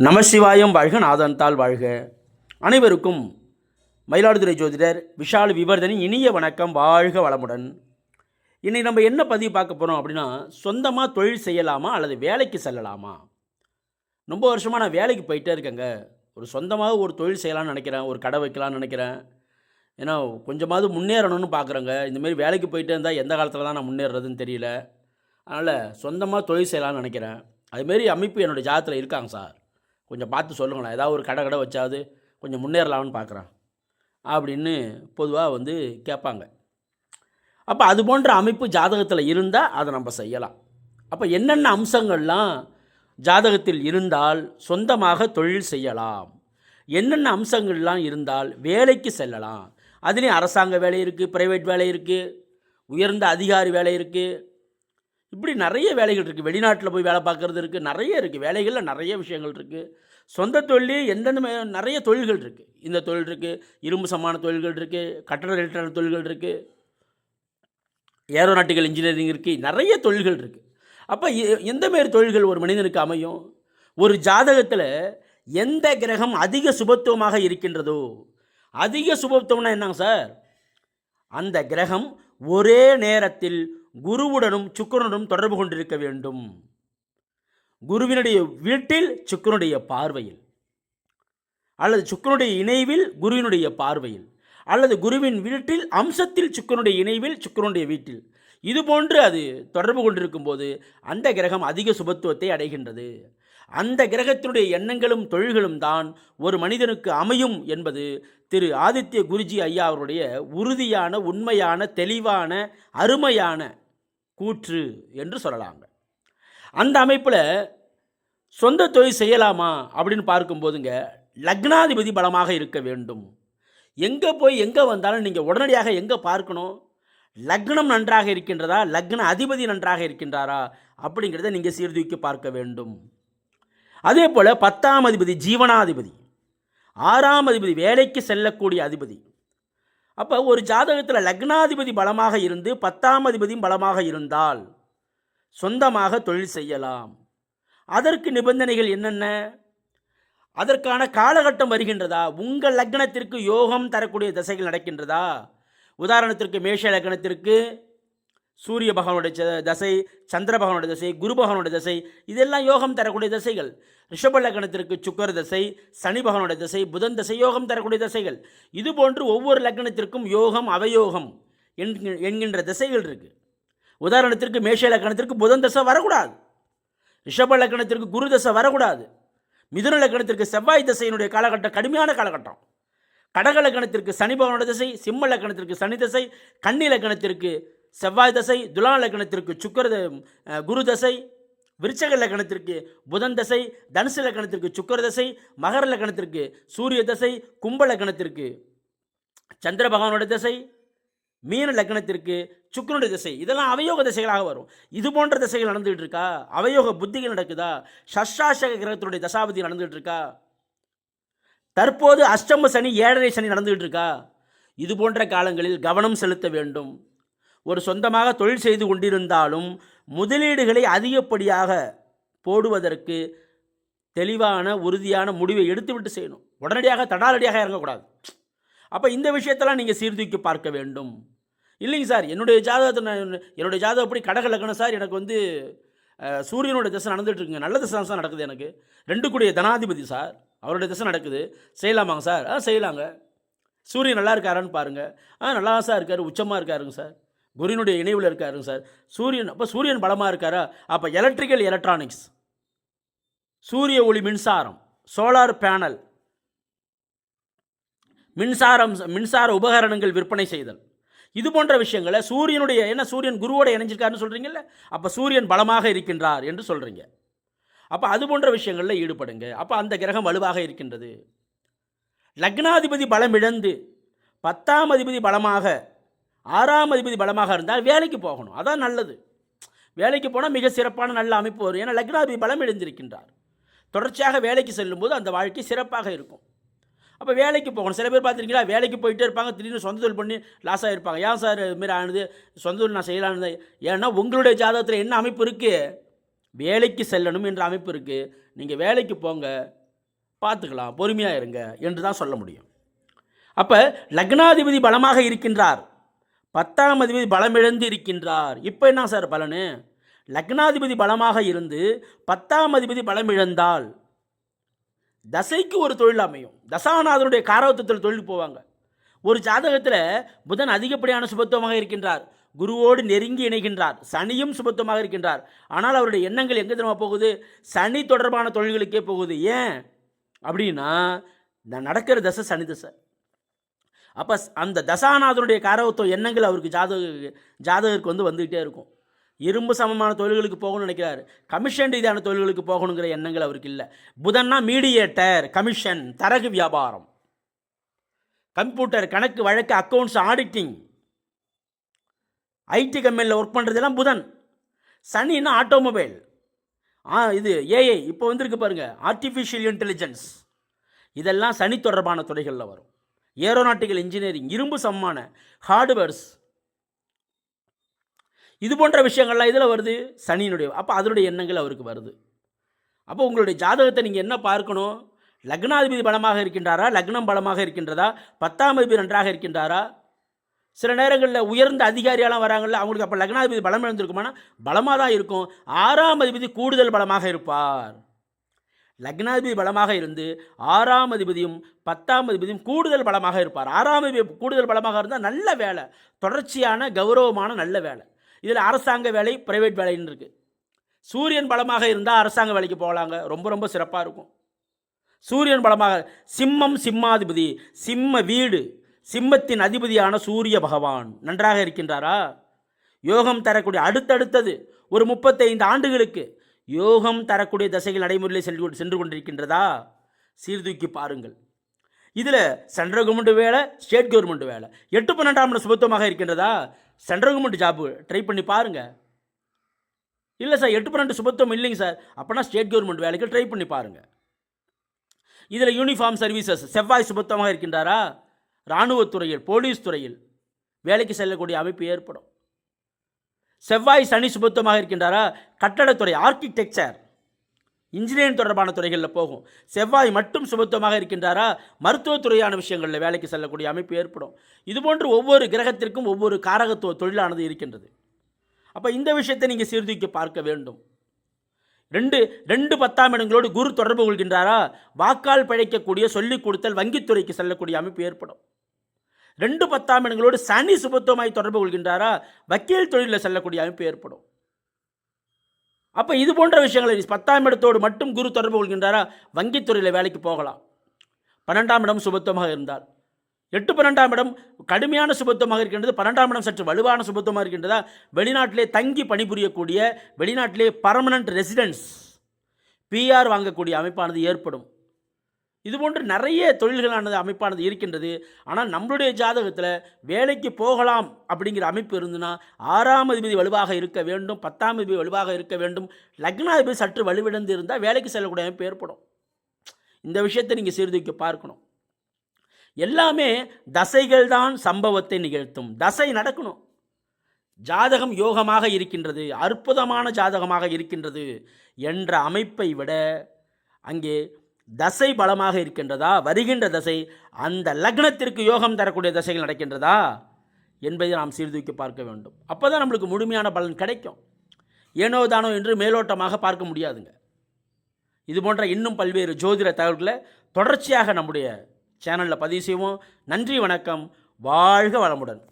நமசிவாயம் வாழ்க நாதன்தால் வாழ்க. அனைவருக்கும் மயிலாடுதுறை ஜோதிடர் விஷால் விவர்தனின் இனிய வணக்கம் வாழ்க வளமுடன். இன்னைக்கு நம்ம என்ன பதிவு பார்க்க போகிறோம் அப்படின்னா சொந்தமாக தொழில் செய்யலாமா அல்லது வேலைக்கு செல்லலாமா? ரொம்ப வருஷமாக நான் வேலைக்கு போயிட்டே இருக்கேங்க. ஒரு சொந்தமாக ஒரு தொழில் செய்யலாம்னு நினைக்கிறேன் ஒரு கடை வைக்கலாம்னு நினைக்கிறேன். ஏன்னா கொஞ்சமாவது முன்னேறணும்னு பார்க்குறேங்க. இந்தமாரி வேலைக்கு போயிட்டே இருந்தால் எந்த காலத்தில் தான் நான் முன்னேறதுன்னு தெரியல. அதனால் சொந்தமாக தொழில் செய்யலாம்னு நினைக்கிறேன். அதுமாரி அமைப்பு என்னோடய ஜாதத்தில் இருக்காங்க சார். கொஞ்சம் பார்த்து சொல்லுங்களேன். ஏதாவது ஒரு கடை கடை வச்சாவது கொஞ்சம் முன்னேறலாம்னு பார்க்குறான். அப்படின்னு பொதுவாக வந்து கேட்பாங்க. அப்போ அது போன்ற அமைப்பு ஜாதகத்தில் இருந்தால் அதை நம்ம செய்யலாம். அப்போ என்னென்ன அம்சங்கள்லாம் ஜாதகத்தில் இருந்தால் சொந்தமாக தொழில் செய்யலாம். என்னென்ன அம்சங்கள்லாம் இருந்தால் வேலைக்கு செல்லலாம். அதுலேயும் அரசாங்க வேலை இருக்குது ப்ரைவேட் வேலை இருக்குது உயர்ந்த அதிகாரி வேலை இருக்குது இப்படி நிறைய வேலைகள் இருக்குது வெளிநாட்டில் போய் வேலை பார்க்குறது இருக்குது நிறைய இருக்குது வேலைகளில் நிறைய விஷயங்கள் இருக்குது சொந்த தொழில் எந்தெந்த நிறைய தொழில்கள் இருக்குது இந்த தொழில் இருக்குது இரும்பு சமான தொழில்கள் இருக்குது கட்டட ரிலேட்டடான தொழில்கள் இருக்குது ஏரோநாட்டிக்கல் இன்ஜினியரிங் இருக்குது நிறைய தொழில்கள் இருக்குது அப்போ எந்தமாரி தொழில்கள் ஒரு மனிதனுக்கு அமையும்? ஒரு ஜாதகத்தில் எந்த கிரகம் அதிக சுபத்துவமாக இருக்கின்றதோ அதிக சுபத்துவம்னா என்னங்க சார்? அந்த கிரகம் ஒரே நேரத்தில் குருவுடனும் சுக்கரனுடனும் தொடர்பு கொண்டிருக்க வேண்டும். குருவினுடைய வீட்டில் சுக்கிரனுடைய பார்வையில். அல்லது சுக்கிரனுடைய இணைவில் குருவினுடைய பார்வையில். அல்லது குருவின் வீட்டில் அம்சத்தில் சுக்கிரனுடைய இணைவில் சுக்கிரனுடைய வீட்டில். இது போன்று அது தொடர்பு கொண்டிருக்கும் போது அந்த கிரகம் அதிக சுபத்துவத்தை அடைகின்றது. அந்த கிரகத்தினுடைய எண்ணங்களும் தொழில்களும் தான் ஒரு மனிதனுக்கு அமையும் என்பது திரு ஆதித்ய குருஜி ஐயா அவருடைய உறுதியான உண்மையான தெளிவான அருமையான கூற்று என்று சொல்லலாங்க. அந்த அமைப்பில் சொந்த தொழில் செய்யலாமா அப்படின்னு பார்க்கும்போதுங்க லக்னாதிபதி பலமாக இருக்க வேண்டும். எங்கே போய் எங்கே வந்தாலும் நீங்கள் உடனடியாக எங்கே பார்க்கணும்? லக்னம் நன்றாக இருக்கின்றதா? லக்ன அதிபதி நன்றாக இருக்கின்றாரா? அப்படிங்கிறத நீங்கள் சீர்தூக்கி பார்க்க வேண்டும். அதே போல் பத்தாம் அதிபதி ஜீவனாதிபதி ஆறாம் அதிபதி வேலைக்கு செல்லக்கூடிய அதிபதி. அப்போ ஒரு ஜாதகத்தில் லக்னாதிபதி பலமாக இருந்து பத்தாம் அதிபதியும் பலமாக இருந்தால் சொந்தமாக தொழில் செய்யலாம். அதற்கு நிபந்தனைகள் என்னென்ன? அதற்கான காலகட்டம் வருகின்றதா? உங்கள் லக்னத்திற்கு யோகம் தரக்கூடிய திசைகள் நடக்கின்றதா? உதாரணத்திற்கு மேஷ லக்னத்திற்கு சூரிய பகவானுடைய தசை சந்திர பகவானுடைய தசை குரு பகவானுடைய தசை இதெல்லாம் யோகம் தரக்கூடிய திசைகள். ரிஷப லக்னத்திற்கு சுக்கர தசை சனி பகவானுடைய தசை புதன் தசை யோகம் தரக்கூடிய தசைகள். இதுபோன்று ஒவ்வொரு லக்னத்திற்கும் யோகம் அவயோகம் என்கின்ற திசைகள் இருக்குது உதாரணத்திற்கு மேஷ லக்கணத்திற்கு புதன் தசை வரக்கூடாது. ரிஷப லக்கணத்திற்கு குரு தசை வரக்கூடாது. மிதுன லக்கணத்திற்கு செவ்வாய் தசையினுடைய காலகட்டம் கடுமையான காலகட்டம். கடக லக்கணத்திற்கு சனி பகவானுடைய திசை சிம்ம லக்கணத்திற்கு சனி தசை கன்னி லக்கணத்திற்கு செவ்வாய் தசை துலா லக்கணத்திற்கு சுக்கர த- குரு தசை விருச்சக லக்கணத்திற்கு புதன் தசை தனுசு லக்கணத்திற்கு சுக்கர தசை மகர லக்கணத்திற்கு சூரிய தசை கும்ப லக்கணத்திற்கு சந்திர பகவானோட தசை மீன லக்கணத்திற்கு சுக்கரனுடைய திசை. இதெல்லாம் அவயோக திசைகளாக வரும். இது போன்ற திசைகள் நடந்துகிட்டு இருக்கா அவயோக புத்திகள் நடக்குதா? ஷஷ்டாசக கிரகத்தினுடைய தசாபதி நடந்துகிட்டு இருக்கா தற்போது அஷ்டம சனி ஏழரை சனி நடந்துகிட்டு இருக்கா இது போன்ற காலங்களில் கவனம் செலுத்த வேண்டும். ஒரு சொந்தமாக தொழில் செய்து கொண்டிருந்தாலும் முதலீடுகளை அதிகப்படியாக போடுவதற்கு தெளிவான உறுதியான முடிவை எடுத்துவிட்டு செய்யணும். உடனடியாக தடாலடியாக இறங்கக்கூடாது. அப்போ இந்த விஷயத்தெல்லாம் நீங்கள் சீர்தூக்கி பார்க்க வேண்டும். இல்லைங்க சார். என்னுடைய ஜாதகத்தை நான் என்னுடைய ஜாதகம் எப்படி கடக லக்கணம் சார்? எனக்கு வந்து சூரியனுடைய சூரியனோட திசை நடந்துகிட்ருக்குங்க நல்ல திசை தான் நடக்குது எனக்கு. ரெண்டு கூடிய தனாதிபதி சார். அவருடைய திசை நடக்குது. செய்யலாமாங்க சார்? ஆ செய்யலாங்க. சூரியன் நல்லா இருக்காரான்னு பாருங்கள் ஆ நல்லா சார் இருக்கார். உச்சமாக இருக்காருங்க சார். குருவினுடைய இணைவில் இருக்காருங்க சார். சூரியன் அப்போ சூரியன் பலமாக இருக்காரா? அப்போ எலக்ட்ரிக்கல் எலக்ட்ரானிக்ஸ் சூரிய ஒளி மின்சாரம். சோலார் பேனல் மின்சாரம் மின்சார உபகரணங்கள் விற்பனை செய்தல். இது போன்ற விஷயங்களை சூரியனுடைய என்ன சூரியன் குருவோட இணைஞ்சிருக்காருன்னு சொல்கிறீங்கல்ல அப்போ சூரியன் பலமாக இருக்கின்றார் என்று சொல்கிறீங்க அப்போ அது போன்ற விஷயங்களில் ஈடுபடுங்க. அப்போ அந்த கிரகம் வலுவாக இருக்கின்றது. லக்னாதிபதி பலம் இழந்து பத்தாம் அதிபதி பலமாக ஆறாம் அதிபதி பலமாக இருந்தால் வேலைக்கு போகணும். அதான் நல்லது. வேலைக்கு போனால் மிக சிறப்பான நல்ல அமைப்பு வரும். ஏன்னா லக்னாதிபதி பலம் இழந்திருக்கின்றார். தொடர்ச்சியாக வேலைக்கு செல்லும்போது அந்த வாழ்க்கை சிறப்பாக இருக்கும். அப்போ வேலைக்கு போகணும். சில பேர் பார்த்துருக்கீங்களா வேலைக்கு போயிட்டே இருப்பாங்க. திடீர்னு சொந்த தொழில் பண்ணி லாஸ் ஆகிருப்பாங்க ஏன் சார் இதுமாரி ஆனது? சொந்த தொழில் நான் செய்யலான்னு ஏன்னா உங்களுடைய ஜாதகத்தில் என்ன அமைப்பு இருக்குது வேலைக்கு செல்லணும் என்ற அமைப்பு இருக்குது நீங்கள் வேலைக்கு போங்க. பார்த்துக்கலாம் பொறுமையாக இருங்க என்று தான் சொல்ல முடியும். அப்போ லக்னாதிபதி பலமாக இருக்கின்றார். பத்தாம் அதிபதி பலமிழந்து இருக்கின்றார். இப்போ என்ன சார் பலனு? லக்னாதிபதி பலமாக இருந்து பத்தாம் அதிபதி பலமிழந்தால் தசைக்கு ஒரு தொழில் அமையும். தசாநாதனுடைய காரவத்தத்தில் தொழில் போவாங்க. ஒரு ஜாதகத்தில் புதன் அதிகப்படியான சுபத்துவமாக இருக்கின்றார். குருவோடு நெருங்கி இணைகின்றார். சனியும் சுபத்துவமாக இருக்கின்றார். ஆனால் அவருடைய எண்ணங்கள் எங்கே தெரியுமா போகுது? சனி தொடர்பான தொழில்களுக்கே போகுது. ஏன்? அப்படின்னா நான் நடக்கிற தசை சனி தசை. அப்போ அந்த தசாநாதனுடைய காரவத்துவ எண்ணங்கள் அவருக்கு ஜாதக ஜாதகருக்கு வந்து வந்துக்கிட்டே இருக்கும். இரும்பு சமமான தொழில்களுக்கு போகணும்னு நினைக்கிறாரு. கமிஷன் ரீதியான தொழில்களுக்கு போகணுங்கிற எண்ணங்கள் அவருக்கு இல்லை. புதன்னா மீடியேட்டர் கமிஷன் தரகு வியாபாரம். கம்ப்யூட்டர் கணக்கு வழக்கு அக்கௌண்ட்ஸ் ஆடிட்டிங் ஐடி கம்பெனியில் ஒர்க் பண்ணுறதெல்லாம் புதன். சனின்னா ஆட்டோமொபைல் ஆ இது ஏஐ இப்போ வந்திருக்கு பாருங்கள் ஆர்டிஃபிஷியல் இன்டெலிஜென்ஸ் இதெல்லாம் சனி தொடர்பான துறைகளில் வரும். ஏரோநாட்டிக்கல் இன்ஜினியரிங் இரும்பு சமமான ஹார்ட்வேர்ஸ் இது போன்ற விஷயங்கள்லாம் இதில் வருது சனியினுடைய அப்போ அதனுடைய எண்ணங்கள் அவருக்கு வருது. அப்போ உங்களுடைய ஜாதகத்தை நீங்கள் என்ன பார்க்கணும்? லக்னாதிபதி பலமாக இருக்கின்றாரா? லக்னம் பலமாக இருக்கின்றதா? பத்தாம் அதிபதி நன்றாக இருக்கின்றாரா? சில நேரங்களில் உயர்ந்த அதிகாரியாலாம் வராங்கள்ல அவங்களுக்கு அப்போ லக்னாதிபதி பலம் இழந்திருக்குமானா? பலமாக தான் இருக்கும். ஆறாம் அதிபதி கூடுதல் பலமாக இருப்பார். லக்னாதிபதி பலமாக இருந்து ஆறாம் அதிபதியும் பத்தாம் அதிபதியும் கூடுதல் பலமாக இருப்பார். ஆறாம் அதிபதி கூடுதல் பலமாக இருந்தால் நல்ல வேலை. தொடர்ச்சியான கௌரவமான நல்ல வேலை. இதில் அரசாங்க வேலை பிரைவேட் வேலைன்னு இருக்குது சூரியன் பலமாக இருந்தால் அரசாங்க வேலைக்கு போகலாங்க. ரொம்ப ரொம்ப சிறப்பாக இருக்கும். சூரியன் பலமாக சிம்மம் சிம்மாதிபதி சிம்ம வீடு சிம்மத்தின் அதிபதியான சூரிய பகவான் நன்றாக இருக்கின்றாரா? யோகம் தரக்கூடிய அடுத்தடுத்தது ஒரு முப்பத்தைந்து ஆண்டுகளுக்கு யோகம் தரக்கூடிய தசைகள் நடைமுறையில் சென்று சென்று கொண்டிருக்கின்றதா? சீர்தூக்கி பாருங்கள். இதில் சென்ட்ரல் கவர்மெண்ட் வேலை ஸ்டேட் கவர்மெண்ட் வேலை. எட்டு பன்னெண்டாம் சுபத்துவமாக இருக்கின்றதா? சென்ட்ரல் கவர்மெண்ட் ஜாப்பு ட்ரை பண்ணி பாருங்கள் இல்லை சார் எட்டு பன்னெண்டு சுபத்துவம் இல்லைங்க சார் அப்போனா ஸ்டேட் கவர்மெண்ட் வேலைக்கு ட்ரை பண்ணி பாருங்கள் இதில் யூனிஃபார்ம் சர்வீசஸ் செவ்வாய் சுபத்தமாக இருக்கின்றாரா? இராணுவத்துறையில் போலீஸ் துறையில் வேலைக்கு செல்லக்கூடிய அமைப்பு ஏற்படும். செவ்வாய் சனி சுபத்துவமாக இருக்கின்றாரா? கட்டடத்துறை ஆர்கிடெக்சர் இன்ஜினியரிங் தொடர்பான துறைகளில் போகும். செவ்வாய் மட்டும் சுபத்துவமாக இருக்கின்றாரா? மருத்துவத்துறையான விஷயங்களில் வேலைக்கு செல்லக்கூடிய அமைப்பு ஏற்படும். இதுபோன்று ஒவ்வொரு கிரகத்திற்கும் ஒவ்வொரு காரகத்துவ தொழிலானது இருக்கின்றது. அப்போ இந்த விஷயத்தை நீங்கள் சீர்தூக்கி பார்க்க வேண்டும். ரெண்டு ரெண்டு பத்தாம் இடங்களோடு குரு தொடர்பு கொள்கின்றாரா? வாக்கால் பிழைக்கக்கூடிய சொல்லிக் கொடுத்தல் வங்கித்துறைக்கு செல்லக்கூடிய அமைப்பு ஏற்படும். ரெண்டு பத்தாம் இடங்களோடு சனி சுபத்துவமாய் தொடர்பு கொள்கின்றாரா? வக்கீல் தொழிலில் செல்லக்கூடிய அமைப்பு ஏற்படும். அப்போ இது போன்ற விஷயங்களை பத்தாம் இடத்தோடு மட்டும் குரு தொடர்பு கொள்கின்றாரா? வங்கித்துறையில் வேலைக்கு போகலாம். பன்னெண்டாம் இடம் சுபத்துவமாக இருந்தால். எட்டு பன்னெண்டாம் இடம் கடுமையான சுபத்துவமாக இருக்கின்றது. பன்னெண்டாம் இடம் சற்று வலுவான சுபத்துவமாக இருக்கின்றதா? வெளிநாட்டிலே தங்கி பணிபுரியக்கூடிய வெளிநாட்டிலே பர்மனன்ட் ரெசிடென்ஸ் பிஆர் வாங்கக்கூடிய அமைப்பானது ஏற்படும். இதுபோன்று நிறைய தொழில்களானது அமைப்பானது இருக்கின்றது. ஆனால் நம்மளுடைய ஜாதகத்தில் வேலைக்கு போகலாம் அப்படிங்கிற அமைப்பு இருந்துன்னா ஆறாம் அதிபதி வலுவாக இருக்க வேண்டும் பத்தாம் அதிபதி வலுவாக இருக்க வேண்டும். லக்னாதிபதி சற்று வலுவிழந்து இருந்தால் வேலைக்கு செல்லக்கூடிய அமைப்பு ஏற்படும். இந்த விஷயத்தை நீங்கள் சீர்தூக்கி பார்க்கணும். எல்லாமே தசைகள் தான் சம்பவத்தை நிகழ்த்தும். தசை நடக்கணும். ஜாதகம் யோகமாக இருக்கின்றது அற்புதமான ஜாதகமாக இருக்கின்றது என்ற அமைப்பை விட அங்கே தசை பலமாக இருக்கின்றதா? வருகின்ற தசை அந்த லக்னத்திற்கு யோகம் தரக்கூடிய தசைகள் நடக்கின்றதா? என்பதை நாம் சீர்தூக்கி பார்க்க வேண்டும். அப்போ தான் நம்மளுக்கு முழுமையான பலன் கிடைக்கும். ஏனோ தானோ என்று மேலோட்டமாக பார்க்க முடியாதுங்க. இது போன்ற இன்னும் பல்வேறு ஜோதிட தகவல்களை தொடர்ச்சியாக நம்முடைய சேனலில் பதிவு செய்வோம். நன்றி வணக்கம். வாழ்க வளமுடன்.